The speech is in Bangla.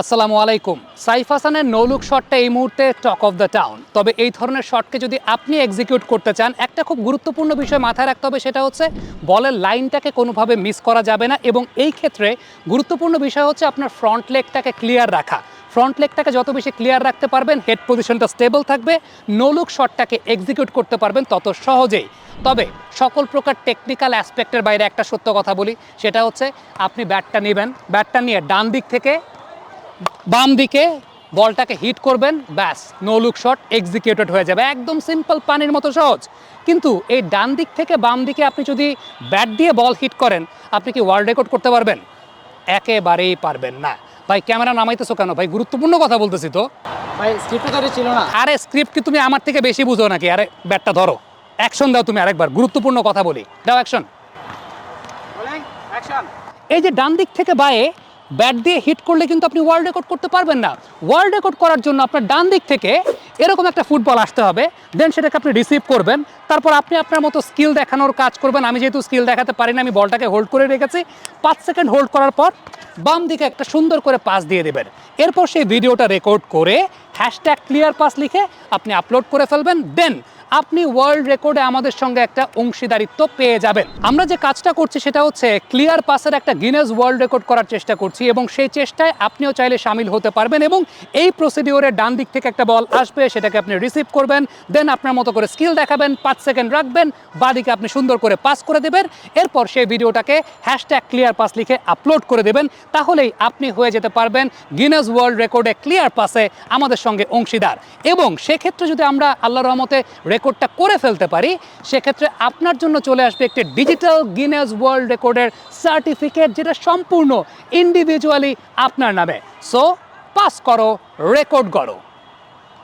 আসসালামু আলাইকুম। সাইফ হাসানের নৌলুক শটটা এই মুহূর্তে টক অফ দ্য টাউন। তবে এই ধরনের শটকে যদি আপনি এক্সিকিউট করতে চান, একটা খুব গুরুত্বপূর্ণ বিষয় মাথায় রাখতে হবে, সেটা হচ্ছে বলের লাইনটাকে কোনোভাবে মিস করা যাবে না এবং এই ক্ষেত্রে গুরুত্বপূর্ণ বিষয় হচ্ছে আপনার ফ্রন্ট লেগটাকে ক্লিয়ার রাখা। ফ্রন্ট লেগটাকে যত বেশি ক্লিয়ার রাখতে পারবেন হেড পজিশনটা স্টেবল থাকবে, নোলুক শটটাকে এক্সিকিউট করতে পারবেন তত সহজেই। তবে সকল প্রকার টেকনিক্যাল অ্যাসপেক্টের বাইরে একটা সত্য কথা বলি, সেটা হচ্ছে আপনি ব্যাটটা নেবেন। ব্যাটটা নিয়ে ডান দিক থেকে বাম দিকে বলটাকে হিট করবেন ব্যাস নো লুক শট এক্সিকিউটেড হয়ে যাবে। একদম সিম্পল পানির মতো সহজ। কিন্তু এই ডান দিক থেকে বাম দিকে আপনি যদি ব্যাট দিয়ে বল হিট করেন আপনি কি ওয়ার্ল্ড রেকর্ড করতে পারবেন? একেবারেই পারবেন না। ভাই ক্যামেরা নামাইতেছো কেন? ভাই গুরুত্বপূর্ণ কথা বলতেছি তো। ভাই স্ক্রিপ্টে ছিল না। আরে স্ক্রিপ্ট কি তুমি আমার থেকে বেশি বুঝো নাকি? আরে ব্যাটটা ধরো। অ্যাকশন দাও তুমি আরেকবার গুরুত্বপূর্ণ কথা বলি। দাও অ্যাকশন অ্যাকশন এই যে ডান দিক থেকে বায়ে ব্যাট দিয়ে হিট করলে কিন্তু আপনি ওয়ার্ল্ড রেকর্ড করতে পারবেন না। ওয়ার্ল্ড রেকর্ড করার জন্য আপনার ডান দিক থেকে এরকম একটা ফুটবল আসতে হবে দেন সেটাকে আপনি রিসিভ করবেন। তারপর আপনি আপনার মতো স্কিল দেখানোর কাজ করবেন। আমি যেহেতু স্কিল দেখাতে পারি না আমি বলটাকে হোল্ড করে রেখেছি। পাঁচ সেকেন্ড হোল্ড করার পর বাম দিকে একটা সুন্দর করে পাস দিয়ে দেবেন। এরপর সেই ভিডিওটা রেকর্ড করে হ্যাশট্যাগ ক্লিয়ার পাস লিখে আপনি আপলোড করে ফেলবেন। দেন আপনি ওয়ার্ল্ড রেকর্ডে আমাদের সঙ্গে একটা অংশীদারিত্ব পেয়ে যাবেন। আমরা যে কাজটা করছি সেটা হচ্ছে ক্লিয়ার পাসের একটা গিনেস ওয়ার্ল্ড রেকর্ড করার চেষ্টা করছি এবং সেই চেষ্টায় আপনিও চাইলে সামিল হতে পারবেন এবং এই প্রসিডিওরে ডান দিক থেকে একটা বল আসবে, সেটাকে আপনি রিসিভ করবেন দেন আপনার মতো করে স্কিল দেখাবেন, পাঁচ সেকেন্ড রাখবেন, বাদিকে আপনি সুন্দর করে পাস করে দেবেন, এরপর সেই ভিডিওটাকে হ্যাশট্যাগ ক্লিয়ার পাস লিখে আপলোড করে দেবেন, তাহলেই আপনি হয়ে যেতে পারবেন গিনেস ওয়ার্ল্ড রেকর্ডে ক্লিয়ার পাসে আমাদের সঙ্গে অংশীদার। এবং সেক্ষেত্রে যদি আমরা আল্লাহ রহমতে রেকর্ডটা করে ফেলতে পারি, সেক্ষেত্রে আপনার জন্য চলে আসবে একটি ডিজিটাল গিনেস ওয়ার্ল্ড রেকর্ডের সার্টিফিকেট যেটা সম্পূর্ণ ইন্ডিভিজুয়ালি আপনার নামে। সো পাস করো রেকর্ড করো